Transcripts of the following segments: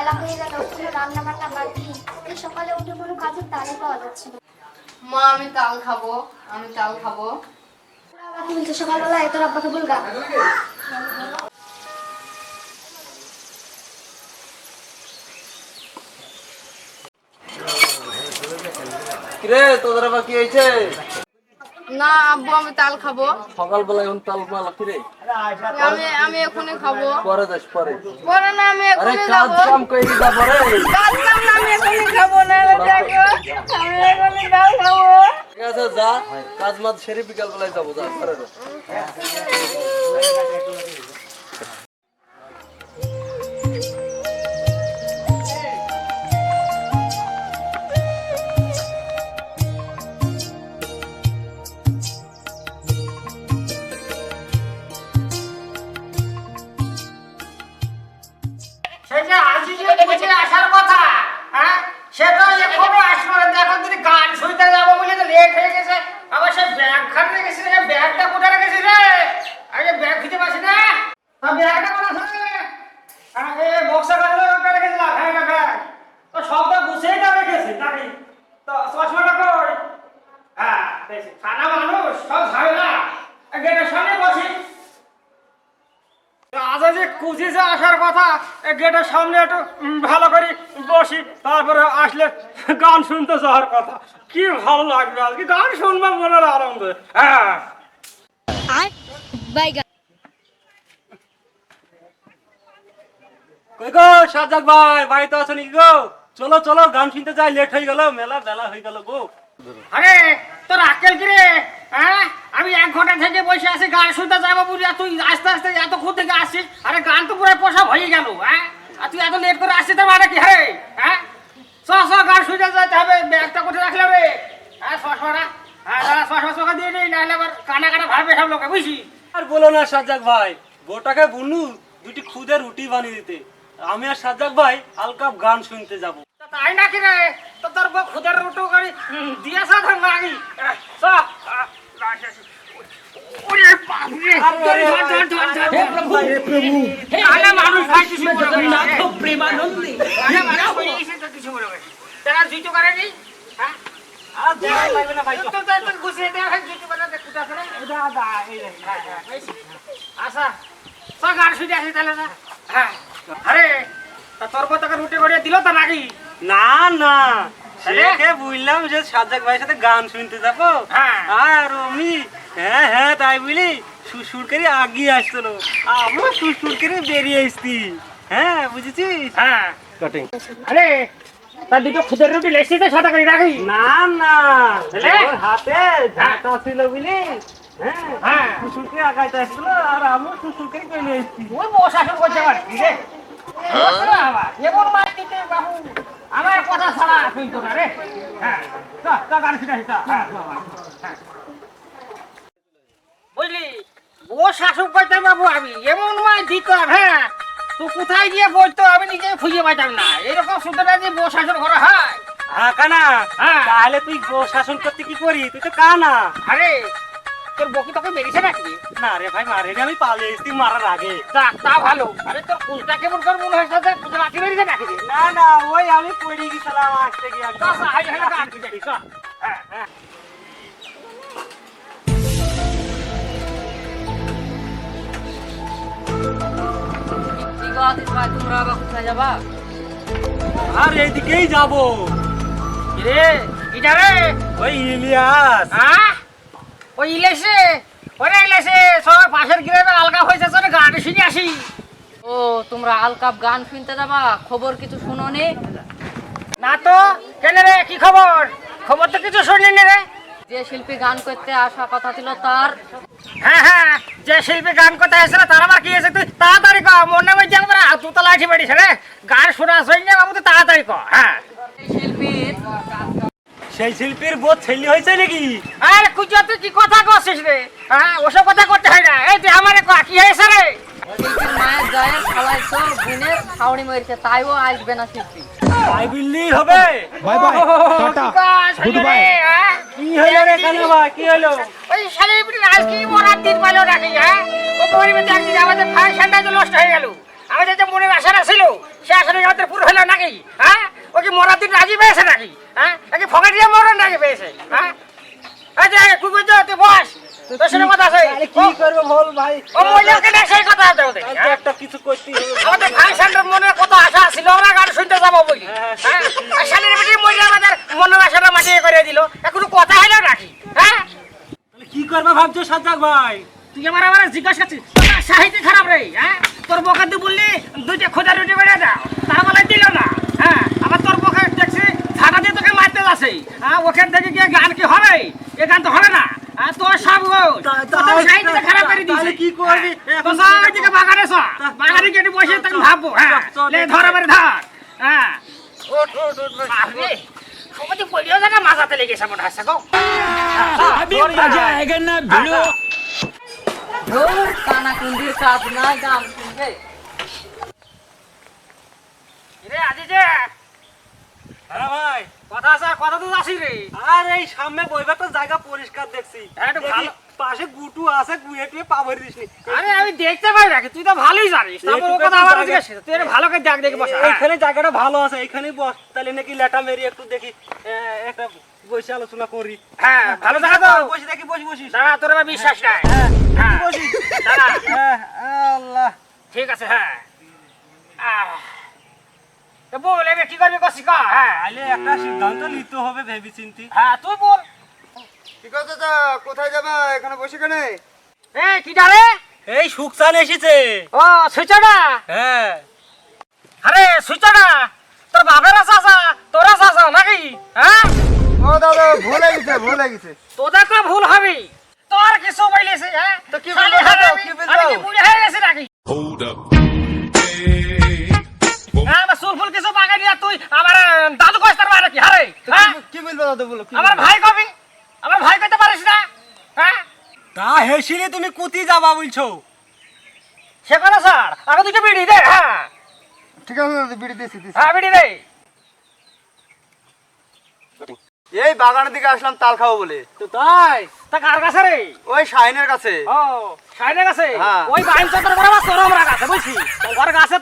বেলা হয়ে গেল কোনো রান্না বান্না বাকি এই সকালে উঠে কোনো কাজের তালে পাওয়া যাচ্ছে না। মা আমি তাল খাব আমি তাল খাব। সকালবেলা এত আব্বাকে বলগা? কিরে তোদের আবার কি হয়েছে? না আব্বু আমি তাল খাব। সকালবেলা এখন তাল মাল কিরে আমি আমি এখনই খাব। পরে যাস পরে। পরে না আমি এখনই কাজ কাম কই দিবা পরে। কাজ কাম না আমি এখনই খাব না দেখো। আমি এখনই তাল খাব। ঠিক আছে যা। কাজ মাছ সেরে বিকাল বেলায় যাব যা পরে আজিজে আসার কথা হ্যাঁ? সেটা এখনও আসলো না। এখন তিনি গান শুনতে যাব বলে তো লেট হয়ে গেছে। আবার সে ব্যাগ খান রেখেছি রে ব্যাগটা কোথায় রেখেছি রে আরে ব্যাগ খুঁজে পাচ্ছি না তা ব্যাগটা কোথায় আছে রে আরে বক্সা কাজে ওটা রেখেছিলাম হ্যাঁ না ব্যাগ তো সবটা গুছিয়ে তো রেখেছি নাকি তো চশমাটা কই হ্যাঁ বেশ সারা মানুষ সব ঝামেলা গেটের সামনে বসি আজ যে কুচিতে আসার কথা এ গেটের সামনে একটু ভালো করে বসি তারপরে আসলে গান শুনতে যাওয়ার কথা। কি ভালো লাগবে আজকে গান শুনব মনের আনন্দে। হ্যাঁ। কই গো সাজাক ভাই বাড়িতে আছো নাকি গো? চলো চলো গান শুনতে যাই লেট হয়ে গেল মেলা বেলা হয়ে গেল গো। আরে তোর আক্কেল কি রে? হ্যাঁ? আমি এক ঘণ্টা থেকে বসে আছি গান শুনতে যাব আর তুই আস্তে আস্তে এত খুব থেকে আসছিস আরে গান তো পুরো পোষা হয়ে গেল হ্যাঁ? আর তুই এত লেট করে আসছিস তোর মানে কি? রে হ্যাঁ? চ চ গান যেতে হবে ব্যাগটা কোথায় রাখলাম রে? হ্যাঁ চশমাটা হ্যাঁ? দাদা চশমা চোখা দিয়ে নেই নাহলে আবার কানা কানা ভাববে সব লোকে বুঝছি? আর বলো না সাজাক ভাই গোটাকে বুনু দুটি খুদে রুটি বানিয়ে দিতে। আমি আর সাজাক ভাই হালকা গান শুনতে যাব। তাই নাকি রে? তো তোর বউ খুদের রুটো করে দিয়েছে ধর চ ওরে ধর, ধর, মানুষ ভাই কিছু মানুষ ভাই কিছু করে। নি? হ্যাঁ? আর দেখাই লাগবে না ভাই তো তো তো গুছিয়ে দেওয়া জুতো করে দে, কোথা করে? দা, দা, এই রে, এই সে। চ গান শুনে আসি তাহলে না? আরে তা তোর পর তোকে রুটি করে দিল তো নাকি? না না? সেকে বুঝলাম যে সাজাক ভাইয়ের সাথে গান শুনতে যাব। হ্যাঁ। আর অমনি হ্যাঁ হ্যাঁ তাই বলি। সুসুর করে আগিয়ে আসছিল আমার সুসুর করে বেরিয়ে আসতি। হ্যাঁ বুঝেছিস? হ্যাঁ কাটিং। আরে তার দুটো খুদের রুটি লেসি তো সাদা করে রাখি। না না? ওর হাতে ঝাঁটা ছিল বুঝলি হ্যাঁ হ্যাঁ। সুসুর করে আগাইতে আসছিল আর করে বেরিয়ে আসতি। ওই বসাসন করতে পারি রে? এমন মার দিতে বাবু। আমার কথা ছাড়া না রে। হ্যাঁ। গান হ্যাঁ চ, হ্যাঁ। বুঝলি ও শাসক পাইতাম বাবু আমি এমন মার দিতাম হ্যাঁ তুই কোথায় গিয়ে বলতো আমি নিজে খুঁজে পাইতাম না এরকম সুতরাং যে বউ শাসন করা হয় হ্যাঁ কানা হ্যাঁ। তাহলে তুই গো শাসন করতে কি করি তুই তো কানা আরে তোর বকি তোকে মেরেছে নাকি না রে ভাই মারে আমি পালিয়ে এসেছি মারার আগে তা তা ভালো আরে তোর কুলটা কেমন করে মনে হয় সাথে কুলটা লাঠি মেরেছে নাকি? না না ওই আমি পড়ে গেছিলাম আসতে গিয়ে তা, তা। হ্যাঁ, হ্যাঁ। তোমরা আবার কোথায় যাবা? আর এইদিকেই যাব। কিরে? কিটা রে? ওই ইলিয়াস। হ্যাঁ ওই ইলেছে ওরে ইলেছে সবাই পাশের গ্রামে আলগা হয়েছে তোর গান শুনে আসি। ও তোমরা আলকাপ গান শুনতে যাবা? খবর কিছু শুনো নে? না তো? কেন রে কি খবর? খবর তো কিছু শুনিনি রে। যে শিল্পী গান করতে আসা কথা ছিল তার। হ্যাঁ হ্যাঁ যে শিল্পী গান করতে এসেছিল তার আবার কি এসে তুই তাড়াতাড়ি কর মনে মধ্যে তু তো লাঠি বাড়িস রে গান শোনা শুনে বাবু তুই তাড়াতাড়ি কর হ্যাঁ। শিল্পীর সেই শিল্পীর বোধ ছেলে হয়েছে নাকি? আরে কুচিয়া তুই কি কথা করছিস রে? হ্যাঁ ওসব কথা করতে হয় না। এই তুই আমারে কর কি হয়েছে রে? মায়ের জয়ের খালাইছো বোনের ছাউনি মরেছে তাইও আসবে না শিল্পী। তাই বললেই হবে। Bye bye tata goodbye. হ্যাঁ? কি হলো রে কানা কি হলো? ওই সেলিব্রিটি আজ কি মরার দিন পালো নাকি হ্যাঁ? ও পরিবেশে একদিন আমাদের ফাংশনটা তো নষ্ট হয়ে গেল। আমাদের যে মনের আশাটা ছিল সে আশাটা কি আমাদের পুরো হলো নাকি হ্যাঁ? ও কি মরার দিন রাজি পেয়েছে নাকি হ্যাঁ? নাকি ফকে দিয়ে মরণ নাকি পেয়েছে হ্যাঁ? এই যে কুই তুই বস। তোর কথা আছে কি করব বল ভাই? ও মহিলাকে নিয়ে সেই কথা আছে ওদের আর তো হ্যাঁ? একটা কিছু করতেই হবে আমাদের ফাংশনের মনে কত আশা ছিল আমরা গান শুনতে যাব বলি। হ্যাঁ, হ্যাঁ শালির বেটি মহিলা আমাদের মনের আশাটা মাটিয়ে করে দিল। এখনও কথা হলো নাকি? হ্যাঁ? তাহলে কি করবে ভাবছ সাজ্জাক ভাই? তুই আমার আবার জিজ্ঞাসা করছিস সাহিত্য খারাপ রে হ্যাঁ? তোর বকে তুই বললি দুইটা খোঁজা রুটি বেড়ে দাও তার বলে দিল না হ্যাঁ? আবার তোর বকে দেখছি ঝাঁটা দিয়ে তোকে মারতে যাচ্ছে। হ্যাঁ ওখান থেকে গিয়ে গান কি হবে এ গান তো হবে না। আর তোর সব তোর সাইডটা খারাপ করে দিছিস কি করবি? হ্যাঁ। তোর সাইডটা বাগানে সব বাগানে কেটে বসে তাকে ভাববো। হ্যাঁ। লে ধর এবারে ধর। হ্যাঁ। ওট ওট ওট বাপরে সমাজে পড়িও জায়গা মাথাতে লেগেছে মনে হয় গো। আমি মজা আয়েগা না ভিড়ো ধর। হ্যাঁ, কানা কুন্দির কাজ না গাম কুন্দে রে আজি যে হ্যাঁ ভাই কথা আছে কথা তো আসি রে। আর এই সামনে বইবার তো জায়গা পরিষ্কার দেখছি। হ্যাঁ, একটু দেখি, ভালো। পাশে গুটু আছে গুয়ে টুয়ে পাবর দিসনি আরে আমি দেখতে পাই নাকি তুই তো ভালোই জানিস। তারপর কথা আবার জিজ্ঞেস তুই এটা ভালো করে দেখ দেখে বস। হ্যাঁ। এইখানে জায়গাটা ভালো আছে এইখানেই বস তাহলে নাকি লেটা মেরি একটু দেখি একটা বসে আলোচনা করি। হ্যাঁ ভালো জায়গা তো। বসি দেখি বসি বসি দাঁড়া তোর বিশ্বাস নাই। হ্যাঁ হ্যাঁ। বসি দাঁড়া হ্যাঁ আল্লাহ ঠিক আছে হ্যাঁ আহ। তো বল এবার কি করবি কষি তাহলে একটা সিদ্ধান্ত নিতে হবে ভেবে চিন্তি হ্যাঁ তুই বল। ঠিক আছে তা কোথায় যাবে? এখানে বসে কেন? এ কি ডারে এই সুকসান এসেছে। ও সুইচটা হ্যাঁ। আরে সুইচটা তা হেসিলে তুমি কুতি যাবা বলছো? সে কথা স্যার আগে দুটো বিড়ি দে হ্যাঁ। ঠিক আছে দাদা বিড়ি দিয়েছি। হ্যাঁ বিড়ি দে। এই বাগানের দিকে আসলাম তাল খাব বলে। তো তাই? তা কার কাছে রে? ওই শাইনের কাছে। ও সাইনে গেছে হ্যাঁ। ওই বাইন চত্বর বড় আমার সরম রাখা আছে বুঝছি ওর গাছে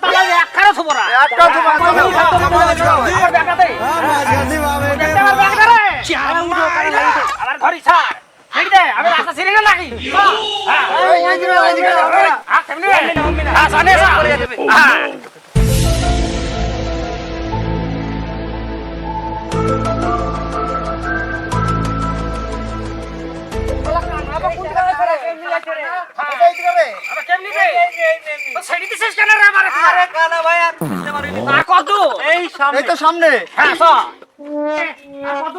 না কত এই সামনে এই তো সামনে হ্যাঁ কত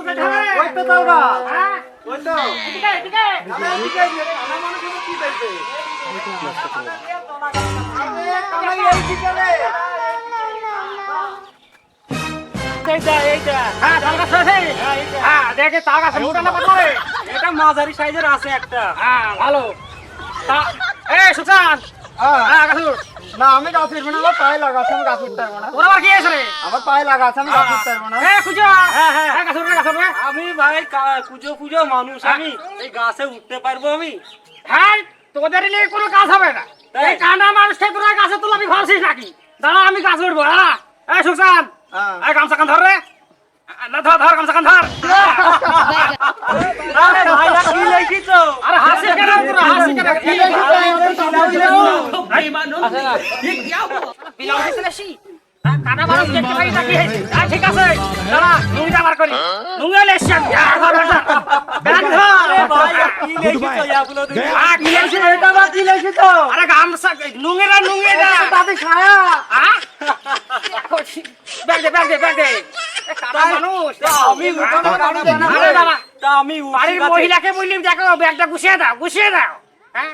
ওই তো তাও না হ্যাঁ ওই তো এটা মাঝারি সাইজের আছে একটা ভালো এই সুশান্ত। না আমি গাছ উঠবো না আমার পায়ে লাগাচ্ছে আমি গাছ উঠতে পারব না। তোর আবার কি আছে রে? আমার পায়ে লাগাচ্ছে আমি গাছ উঠতে পারব না। এ খুঁজো। হ্যাঁ আমি ভাই কুজো কুজো মানুষ আমি। এই গাছে উঠতে পারব আমি। হ্যাঁ তোদের নিয়ে কোনো কাজ হবে না। তাই? এই কানা মানুষকে তোরা গাছে তুলাবি ভাবছিস নাকি? দাঁড়া আমি গাছ উঠবো এই সুশান্ত। হ্যাঁ। এই গামছা কান ধর রে। না ধর ধর গামছা কান ধর আরে ভাইরা কি লেখিছো আরে হাসি কেন তোরা হাসি কেন কি বিলাও দিছে না সি কানা মানুষ দেখতে পাই নাকি হ্যাঁ ঠিক আছে দাঁড়া নুঙ্গিটা বার করি নুঙ্গি লেছি আমি হ্যাঁ, ধর ধর, ধর। ব্যাগ ধর আরে হ্যাঁ আমি বাড়ির মহিলাকে বললি দেখো ব্যাগটা গুছিয়ে দাও গুছিয়ে দাও হ্যাঁ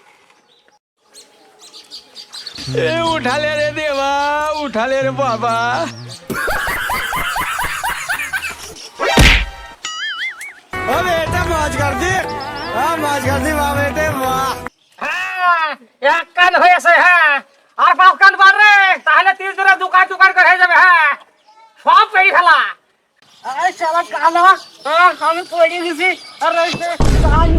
ए, उठाले रे देवा उठाले रे बाबा ओ बेटे मौज कर दी हा मौज कर दी वाह बेटे वाह এক কান হয়েছে হ্যাঁ আর পাঁচ কান বার রে তাহলে তিন দিনের দোকান দোকান করে হয়ে যাবে হ্যাঁ সব পেরিয়ে ফেলা আমি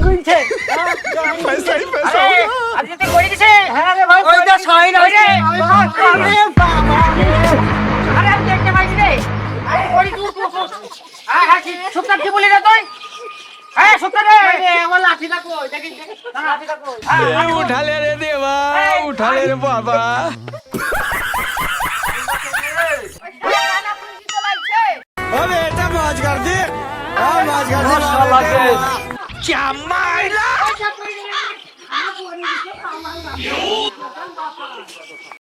হ্যাঁ রে তো উঠালে রে দেবা উঠালে রে বাবা। কর দি